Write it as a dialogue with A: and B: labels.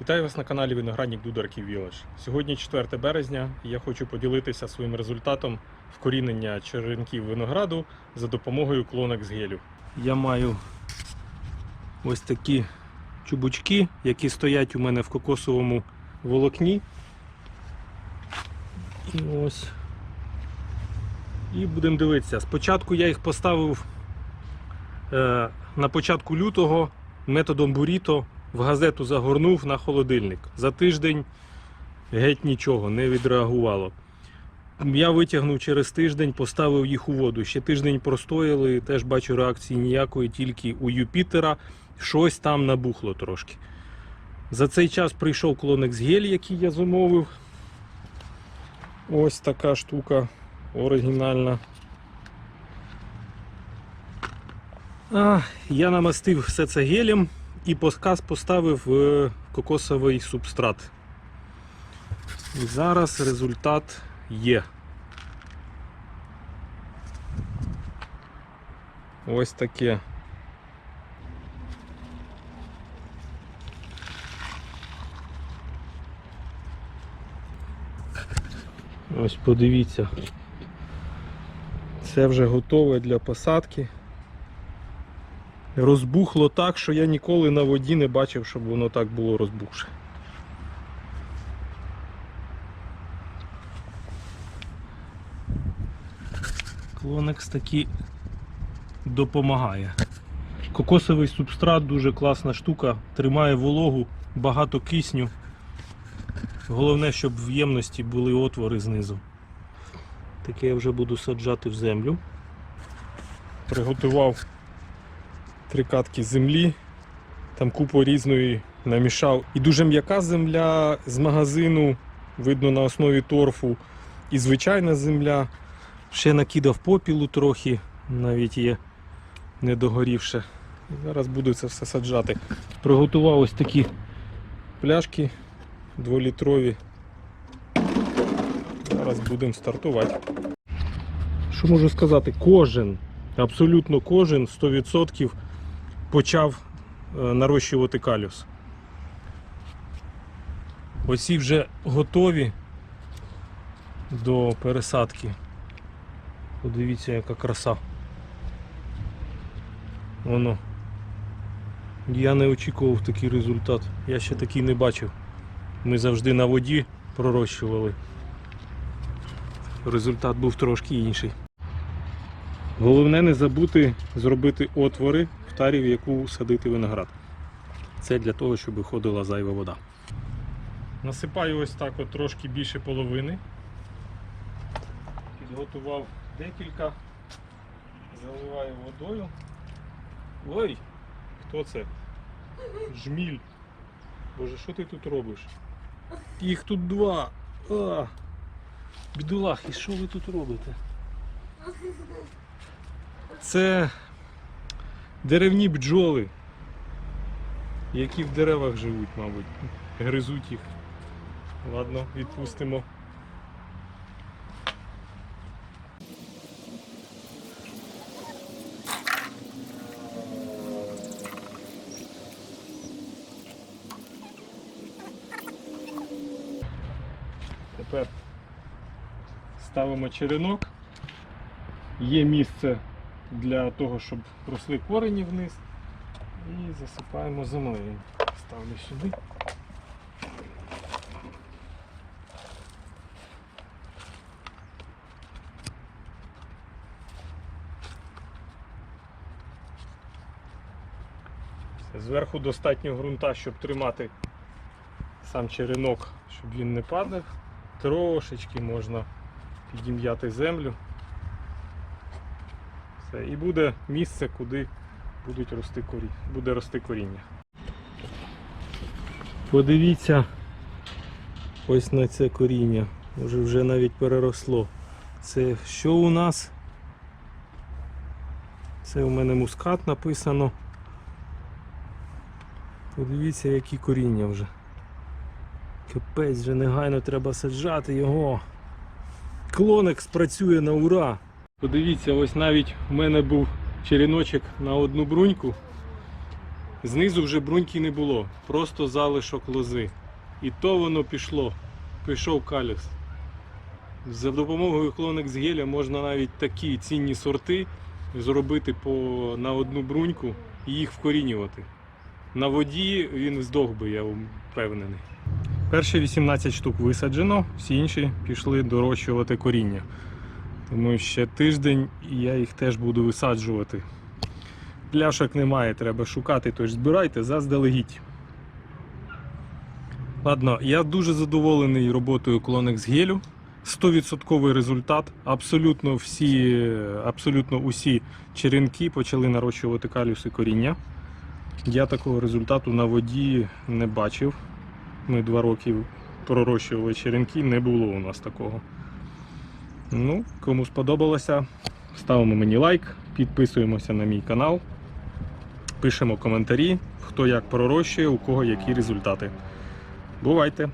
A: Вітаю вас на каналі Виноградник Дударків Village. Сьогодні 4 березня і я хочу поділитися своїм результатом вкорінення черенків винограду за допомогою клонекс гелю. Я маю ось такі чубучки, які стоять у мене в кокосовому волокні. І ось. І будемо дивитися. Спочатку я їх поставив е, на початку лютого методом буріто в газету загорнув на холодильник. За тиждень геть нічого не відреагувало. Я витягнув через тиждень, поставив їх у воду. Ще тиждень простояли, теж бачу реакції ніякої, тільки у Юпітера щось там набухло трошки. За цей час прийшов клонекс гель, який я замовив. Ось така штука оригінальна. А, я намастив все це гелем і подказ поставив е, кокосовий субстрат. І зараз результат є. Ось таке. Ось подивіться. Це вже готове для посадки. Розбухло так, що я ніколи на воді не бачив, щоб воно так було розбухше. Клонекс таки допомагає. Кокосовий субстрат дуже класна штука, тримає вологу, багато кисню. Головне, щоб в ємності були отвори знизу. Таке я вже буду саджати в землю. Приготував три катки землі, там купу різної намішав. І дуже м'яка земля з магазину, видно на основі торфу, і звичайна земля. Ще накидав попілу трохи, навіть є недогорівше. І зараз буду це все саджати. Приготував ось такі пляшки дволітрові. Зараз будемо стартувати. Що можу сказати? Кожен, абсолютно кожен 100% почав е, нарощувати калюс. Оці вже готові до пересадки. Подивіться, яка краса. Воно. Я не очікував такий результат. Я ще такий не бачив. Ми завжди на воді пророщували. Результат був трошки інший. Головне не забути зробити отвори в в яку садити виноград. Це для того, щоб виходила зайва вода. Насипаю ось так от трошки більше половини. Підготував декілька, заливаю водою. Ой, хто це? Жміль. Боже, що ти тут робиш? Їх тут два. А, бідолахи, що ви тут робите? Це деревні бджоли, які в деревах живуть, мабуть. Гризуть їх. Ладно, відпустимо. Тепер ставимо черенок. Є місце для того, щоб росли корені вниз. І засипаємо землею. Ставлю сюди. Зверху достатньо ґрунта, щоб тримати сам черенок, щоб він не падав. Трошечки можна підім'яти землю. Все, і буде місце, куди будуть рости корі... буде рости коріння. Подивіться ось на це коріння. Вже, вже навіть переросло. Це що у нас? Це у мене мускат написано. Подивіться, які коріння вже. Капець, вже негайно треба саджати його. Клонекс працює на ура. Подивіться, ось навіть в мене був черіночок на одну бруньку. Знизу вже бруньки не було, просто залишок лози. І то воно пішло, пішов калюс. За допомогою Клонекс геля можна навіть такі цінні сорти зробити по, на одну бруньку і їх вкорінювати. На воді він здох би, я впевнений. Перші 18 штук висаджено, всі інші пішли дорощувати коріння. Тому ще тиждень і я їх теж буду висаджувати. Пляшок немає, треба шукати, тож збирайте заздалегідь. Ладно, я дуже задоволений роботою Клонекс гелю. 100% результат. Абсолютно всі, абсолютно усі черенки почали нарощувати калюс і коріння. Я такого результату на воді не бачив. Ми два роки пророщували черенки, не було у нас такого. Ну, кому сподобалося, ставимо мені лайк, підписуємося на мій канал, пишемо коментарі, хто як пророщує, у кого які результати. Бувайте!